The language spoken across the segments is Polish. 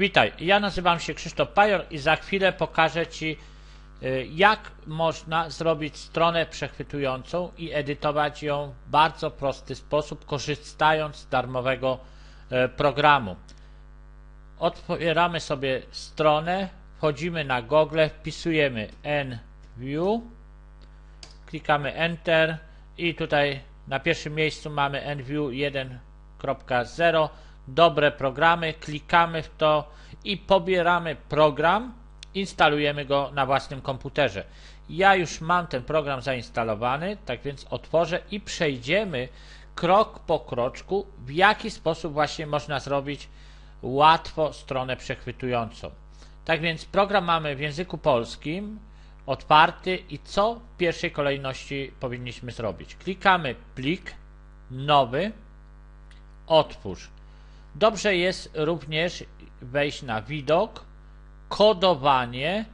Witaj, ja nazywam się Krzysztof Pajor i za chwilę pokażę Ci, y, jak można zrobić stronę przechwytującą i edytować ją w bardzo prosty sposób, korzystając z darmowego y, programu. Otwieramy sobie stronę, wchodzimy na Google, wpisujemy nview, klikamy Enter i tutaj na pierwszym miejscu mamy nview 1.0 dobre programy, klikamy w to i pobieramy program, instalujemy go na własnym komputerze. Ja już mam ten program zainstalowany, tak więc otworzę i przejdziemy krok po kroczku, w jaki sposób właśnie można zrobić łatwo stronę przechwytującą. Tak więc program mamy w języku polskim, otwarty i co w pierwszej kolejności powinniśmy zrobić? Klikamy plik, nowy, otwórz. Dobrze jest również wejść na widok, kodowanie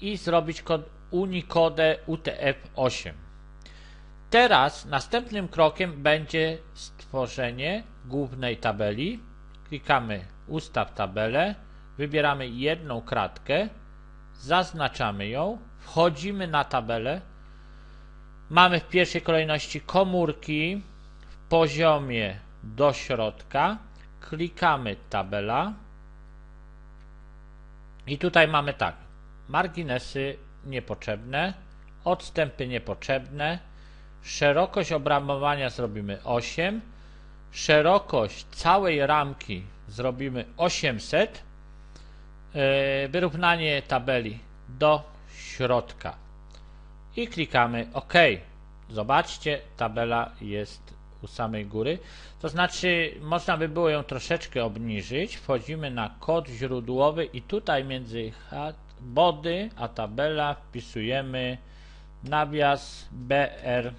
i zrobić Unicode UTF-8. Teraz następnym krokiem będzie stworzenie głównej tabeli. Klikamy Ustaw tabelę, wybieramy jedną kratkę, zaznaczamy ją, wchodzimy na tabelę. Mamy w pierwszej kolejności komórki w poziomie do środka klikamy tabela. I tutaj mamy tak, marginesy niepotrzebne, odstępy niepotrzebne, szerokość obramowania zrobimy 8, szerokość całej ramki zrobimy 800, e, wyrównanie tabeli do środka. I klikamy OK. Zobaczcie, tabela jest u samej góry. To znaczy, można by było ją troszeczkę obniżyć. Wchodzimy na kod źródłowy i tutaj między body a tabela wpisujemy nawias BR.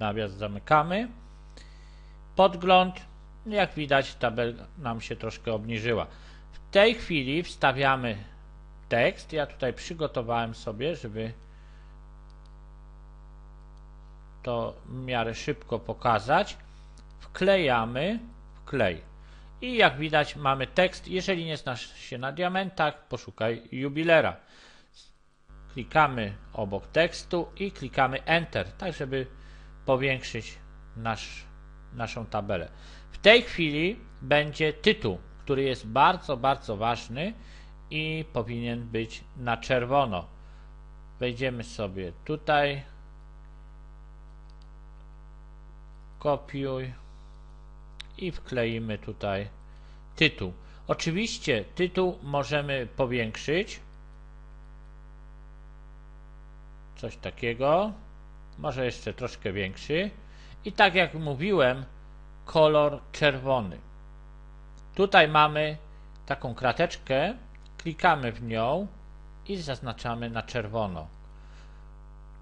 Nawias zamykamy. Podgląd. Jak widać, tabela nam się troszkę obniżyła. W tej chwili wstawiamy tekst. Ja tutaj przygotowałem sobie, żeby to w miarę szybko pokazać. Wklejamy, wklej. I jak widać mamy tekst. Jeżeli nie znasz się na diamentach, poszukaj jubilera. Klikamy obok tekstu i klikamy Enter, tak żeby powiększyć nasz, naszą tabelę. W tej chwili będzie tytuł, który jest bardzo, bardzo ważny i powinien być na czerwono. Wejdziemy sobie tutaj, kopiuj i wkleimy tutaj tytuł. Oczywiście tytuł możemy powiększyć. Coś takiego. Może jeszcze troszkę większy. I tak jak mówiłem, kolor czerwony. Tutaj mamy taką krateczkę, klikamy w nią i zaznaczamy na czerwono.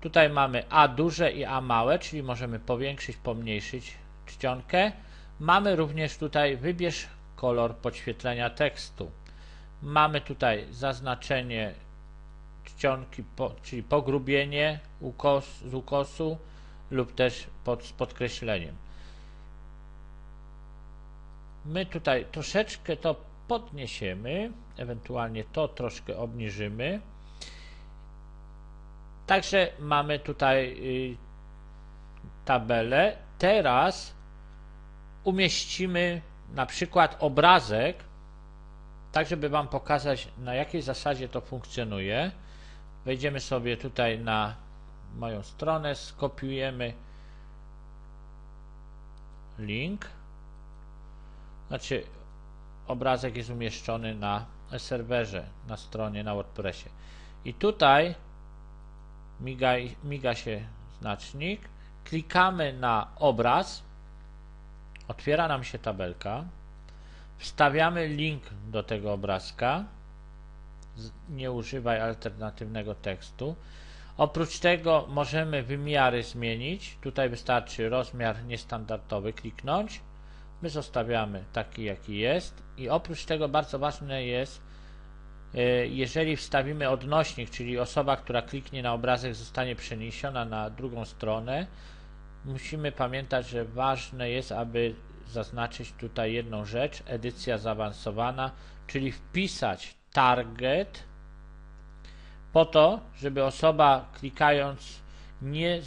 Tutaj mamy A duże i A małe, czyli możemy powiększyć, pomniejszyć czcionkę. Mamy również tutaj wybierz kolor podświetlenia tekstu. Mamy tutaj zaznaczenie czcionki, czyli pogrubienie ukos, z ukosu lub też pod, z podkreśleniem. My tutaj troszeczkę to podniesiemy, ewentualnie to troszkę obniżymy. Także mamy tutaj y, tabelę. Teraz umieścimy na przykład obrazek, tak żeby Wam pokazać na jakiej zasadzie to funkcjonuje. Wejdziemy sobie tutaj na moją stronę, skopiujemy link. Znaczy obrazek jest umieszczony na serwerze, na stronie, na WordPressie. I tutaj miga, miga się znacznik, klikamy na obraz, otwiera nam się tabelka, wstawiamy link do tego obrazka, nie używaj alternatywnego tekstu. Oprócz tego możemy wymiary zmienić. Tutaj wystarczy rozmiar niestandardowy kliknąć. My zostawiamy taki jaki jest i oprócz tego bardzo ważne jest jeżeli wstawimy odnośnik, czyli osoba, która kliknie na obrazek zostanie przeniesiona na drugą stronę, musimy pamiętać, że ważne jest, aby zaznaczyć tutaj jedną rzecz, edycja zaawansowana, czyli wpisać target po to, żeby osoba klikając nie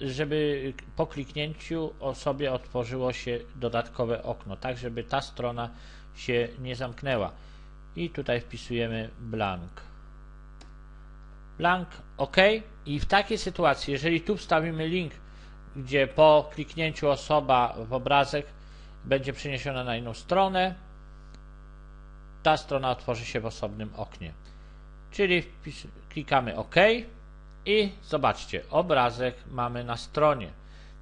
żeby po kliknięciu osobie otworzyło się dodatkowe okno, tak żeby ta strona się nie zamknęła. I tutaj wpisujemy blank. Blank OK. I w takiej sytuacji, jeżeli tu wstawimy link, gdzie po kliknięciu osoba w obrazek będzie przeniesiona na inną stronę, ta strona otworzy się w osobnym oknie. Czyli klikamy OK i zobaczcie, obrazek mamy na stronie.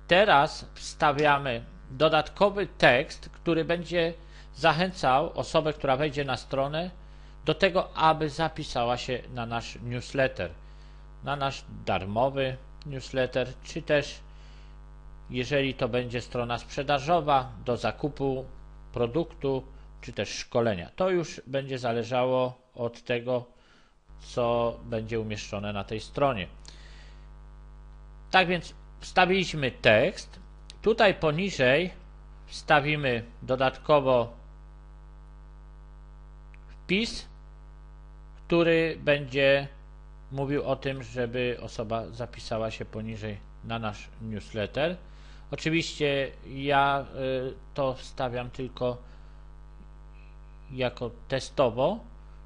Teraz wstawiamy dodatkowy tekst, który będzie zachęcał osobę, która wejdzie na stronę, do tego, aby zapisała się na nasz newsletter, na nasz darmowy newsletter, czy też jeżeli to będzie strona sprzedażowa do zakupu produktu, czy też szkolenia. To już będzie zależało od tego, co będzie umieszczone na tej stronie. Tak więc wstawiliśmy tekst. Tutaj poniżej wstawimy dodatkowo wpis, który będzie mówił o tym, żeby osoba zapisała się poniżej na nasz newsletter. Oczywiście ja y, to wstawiam tylko jako testowo,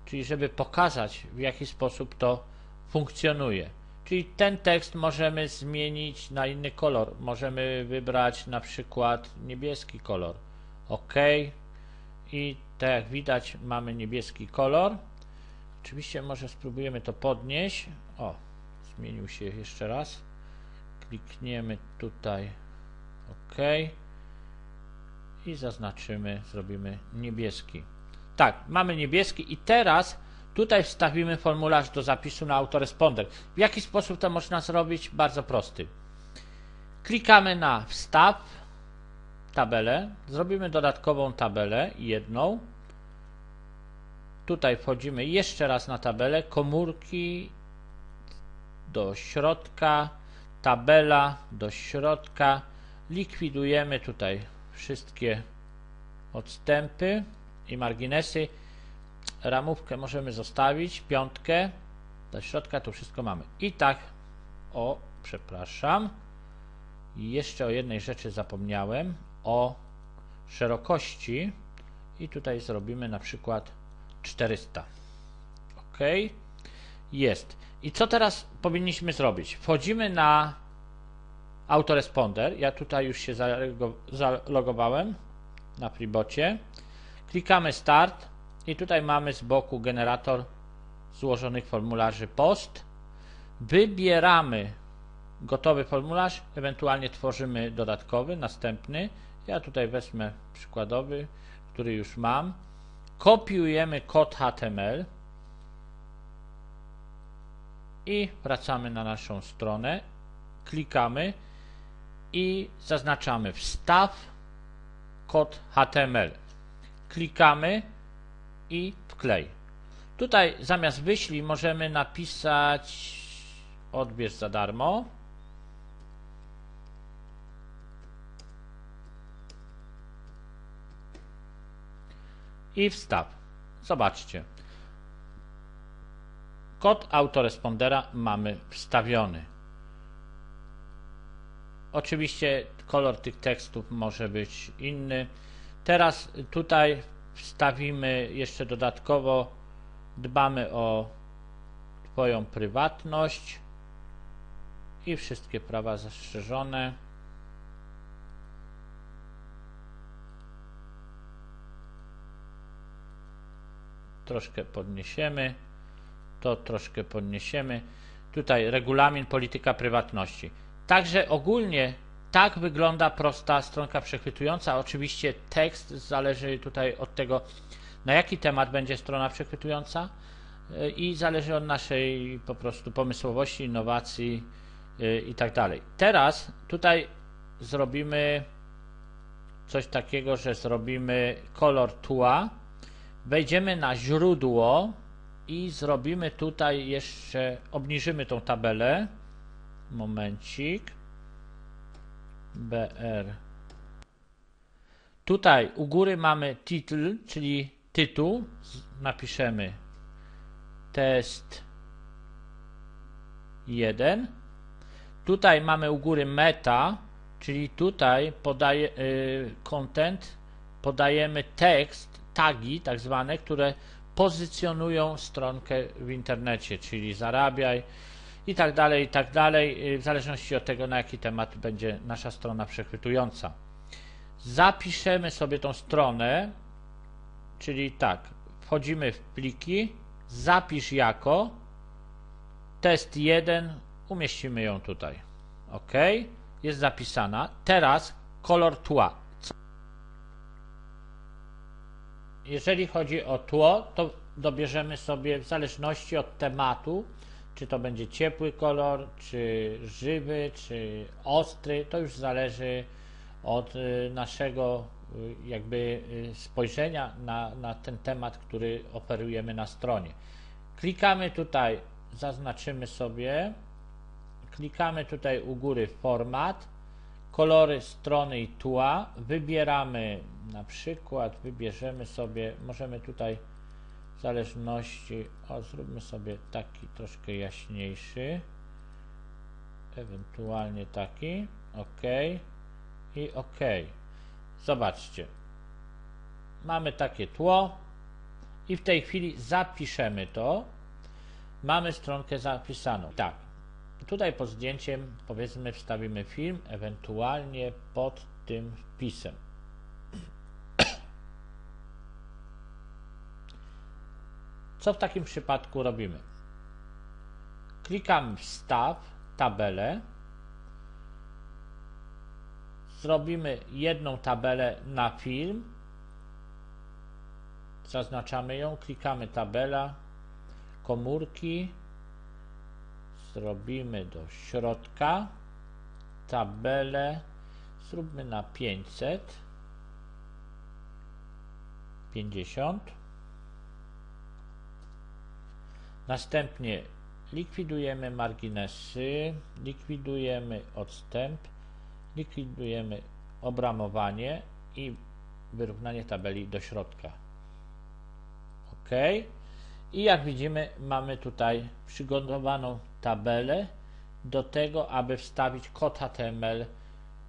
czyli żeby pokazać w jaki sposób to funkcjonuje. Czyli ten tekst możemy zmienić na inny kolor. Możemy wybrać na przykład niebieski kolor. OK. I tak jak widać mamy niebieski kolor. Oczywiście może spróbujemy to podnieść. O, zmienił się jeszcze raz. Klikniemy tutaj OK. I zaznaczymy, zrobimy niebieski. Tak, mamy niebieski i teraz tutaj wstawimy formularz do zapisu na autoresponder. W jaki sposób to można zrobić? Bardzo prosty. Klikamy na wstaw tabelę, zrobimy dodatkową tabelę, jedną. Tutaj wchodzimy jeszcze raz na tabelę, komórki do środka, tabela do środka, likwidujemy tutaj wszystkie odstępy i marginesy. Ramówkę możemy zostawić, piątkę, do środka tu wszystko mamy. I tak, o, przepraszam, jeszcze o jednej rzeczy zapomniałem, o szerokości i tutaj zrobimy na przykład 400. OK, jest. I co teraz powinniśmy zrobić? Wchodzimy na autoresponder. Ja tutaj już się zalogowałem na Freebocie. Klikamy Start i tutaj mamy z boku generator złożonych formularzy POST. Wybieramy gotowy formularz, ewentualnie tworzymy dodatkowy, następny. Ja tutaj wezmę przykładowy, który już mam. Kopiujemy kod HTML i wracamy na naszą stronę. Klikamy i zaznaczamy wstaw kod HTML. Klikamy i wklej. Tutaj zamiast wyślij możemy napisać odbierz za darmo. I wstaw. Zobaczcie. Kod autorespondera mamy wstawiony. Oczywiście kolor tych tekstów może być inny. Teraz tutaj wstawimy jeszcze dodatkowo, dbamy o Twoją prywatność i wszystkie prawa zastrzeżone. Troszkę podniesiemy, to troszkę podniesiemy. Tutaj regulamin polityka prywatności. Także ogólnie tak wygląda prosta stronka przechwytująca. Oczywiście tekst zależy tutaj od tego, na jaki temat będzie strona przechwytująca y, i zależy od naszej po prostu pomysłowości, innowacji y, i tak dalej. Teraz tutaj zrobimy coś takiego, że zrobimy kolor tła, wejdziemy na źródło i zrobimy tutaj jeszcze, obniżymy tą tabelę, momencik, BR. Tutaj u góry mamy title, czyli tytuł. Napiszemy test 1. Tutaj mamy u góry meta, czyli tutaj podaje y, content, podajemy tekst, tagi tak zwane, które pozycjonują stronkę w internecie, czyli zarabiaj i tak dalej, i tak dalej, y, w zależności od tego, na jaki temat będzie nasza strona przechwytująca. Zapiszemy sobie tą stronę, czyli tak, wchodzimy w pliki, zapisz jako, test 1, umieścimy ją tutaj. OK, jest zapisana. Teraz kolor tła. Jeżeli chodzi o tło, to dobierzemy sobie w zależności od tematu, czy to będzie ciepły kolor, czy żywy, czy ostry, to już zależy od y, naszego y, jakby y, spojrzenia na, na ten temat, który oferujemy na stronie. Klikamy tutaj, zaznaczymy sobie, klikamy tutaj u góry format, kolory strony i tła, wybieramy na przykład, wybierzemy sobie, możemy tutaj w zależności, o zróbmy sobie taki troszkę jaśniejszy, ewentualnie taki, ok. I ok. Zobaczcie, mamy takie tło i w tej chwili zapiszemy to, mamy stronkę zapisaną. Tak, tutaj pod zdjęciem powiedzmy wstawimy film, ewentualnie pod tym wpisem. Co w takim przypadku robimy? Klikamy wstaw, tabelę. Zrobimy jedną tabelę na film. Zaznaczamy ją, klikamy tabela, komórki. Zrobimy do środka tabelę. Zróbmy na 500. 50. Następnie likwidujemy marginesy, likwidujemy odstęp, likwidujemy obramowanie i wyrównanie tabeli do środka. OK. I jak widzimy, mamy tutaj przygotowaną tabelę do tego, aby wstawić kod HTML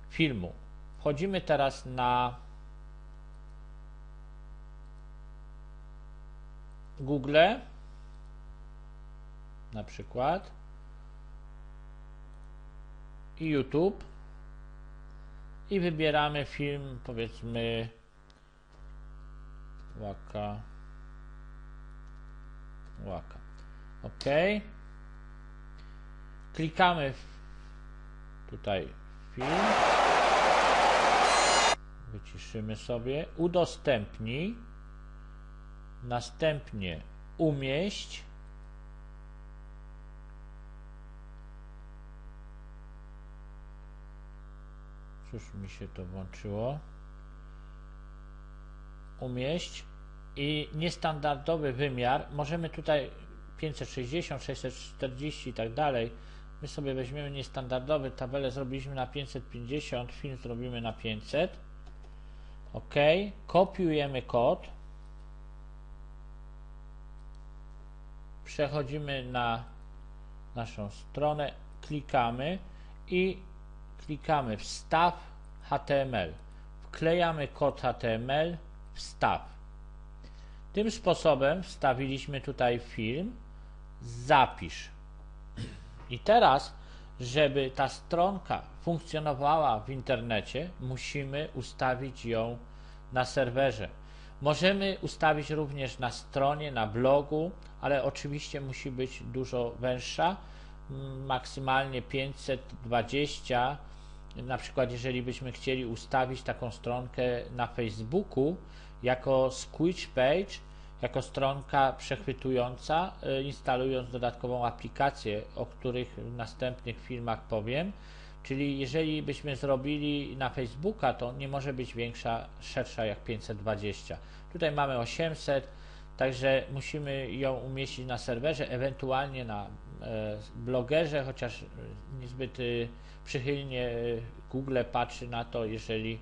filmu. Wchodzimy teraz na Google na przykład i YouTube. I wybieramy film powiedzmy Łaka Łaka ok klikamy tutaj film wyciszymy sobie udostępnij następnie umieść Cóż mi się to włączyło? Umieść i niestandardowy wymiar. Możemy tutaj 560, 640 i tak dalej. My sobie weźmiemy niestandardowy, tabelę zrobiliśmy na 550, film zrobimy na 500. OK. Kopiujemy kod. Przechodzimy na naszą stronę, klikamy i klikamy wstaw HTML. Wklejamy kod HTML, wstaw. Tym sposobem wstawiliśmy tutaj film, zapisz. I teraz, żeby ta stronka funkcjonowała w internecie, musimy ustawić ją na serwerze. Możemy ustawić również na stronie, na blogu, ale oczywiście musi być dużo węższa, maksymalnie 520 na przykład jeżeli byśmy chcieli ustawić taką stronkę na Facebooku jako squeeze page, jako stronka przechwytująca, y, instalując dodatkową aplikację, o których w następnych filmach powiem. Czyli jeżeli byśmy zrobili na Facebooka, to nie może być większa, szersza jak 520. Tutaj mamy 800, także musimy ją umieścić na serwerze, ewentualnie na E, blogerze, chociaż niezbyt y, przychylnie y, Google patrzy na to, jeżeli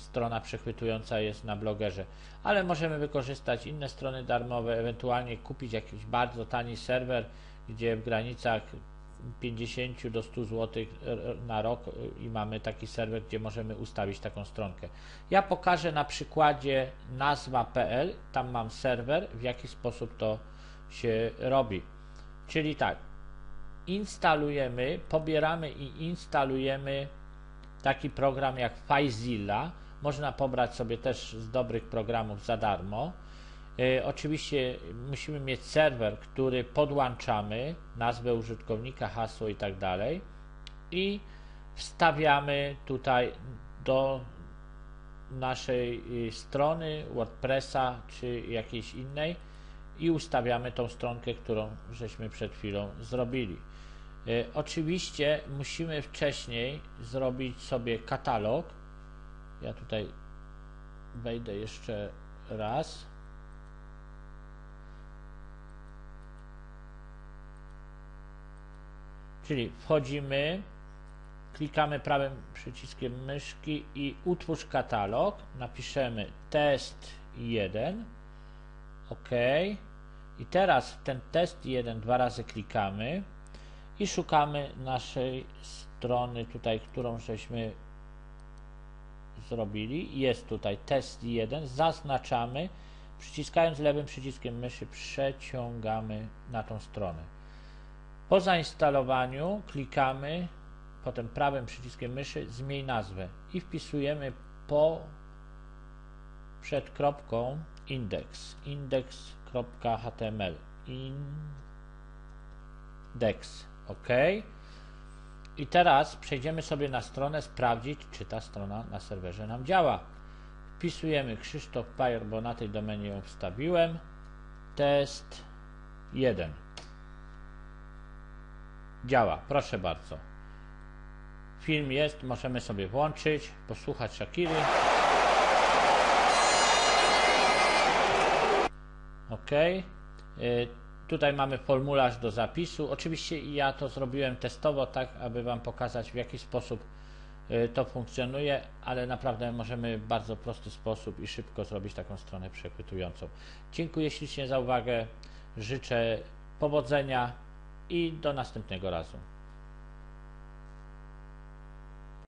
strona przechwytująca jest na blogerze, ale możemy wykorzystać inne strony darmowe, ewentualnie kupić jakiś bardzo tani serwer, gdzie w granicach 50 do 100 zł na rok i mamy taki serwer, gdzie możemy ustawić taką stronkę. Ja pokażę na przykładzie nazwa.pl, tam mam serwer, w jaki sposób to się robi. Czyli tak, instalujemy, pobieramy i instalujemy taki program jak FileZilla. Można pobrać sobie też z dobrych programów za darmo. E, oczywiście musimy mieć serwer, który podłączamy, nazwę użytkownika, hasło i tak dalej i wstawiamy tutaj do naszej y, strony WordPressa czy jakiejś innej i ustawiamy tą stronkę, którą żeśmy przed chwilą zrobili. E, oczywiście musimy wcześniej zrobić sobie katalog. Ja tutaj wejdę jeszcze raz. Czyli wchodzimy, klikamy prawym przyciskiem myszki i utwórz katalog. Napiszemy test 1. OK. I teraz ten test 1 dwa razy klikamy i szukamy naszej strony tutaj, którą żeśmy zrobili. Jest tutaj test 1. Zaznaczamy. Przyciskając lewym przyciskiem myszy przeciągamy na tą stronę. Po zainstalowaniu klikamy potem prawym przyciskiem myszy zmień nazwę i wpisujemy po przed kropką index index.html index ok i teraz przejdziemy sobie na stronę sprawdzić czy ta strona na serwerze nam działa wpisujemy Krzysztof Pajer, bo na tej domenie ją wstawiłem test 1 Działa, proszę bardzo. Film jest, możemy sobie włączyć, posłuchać Shakiry. OK. Tutaj mamy formularz do zapisu. Oczywiście ja to zrobiłem testowo, tak aby Wam pokazać w jaki sposób y, to funkcjonuje, ale naprawdę możemy w bardzo prosty sposób i szybko zrobić taką stronę przechwytującą. Dziękuję ślicznie za uwagę. Życzę powodzenia i do następnego razu.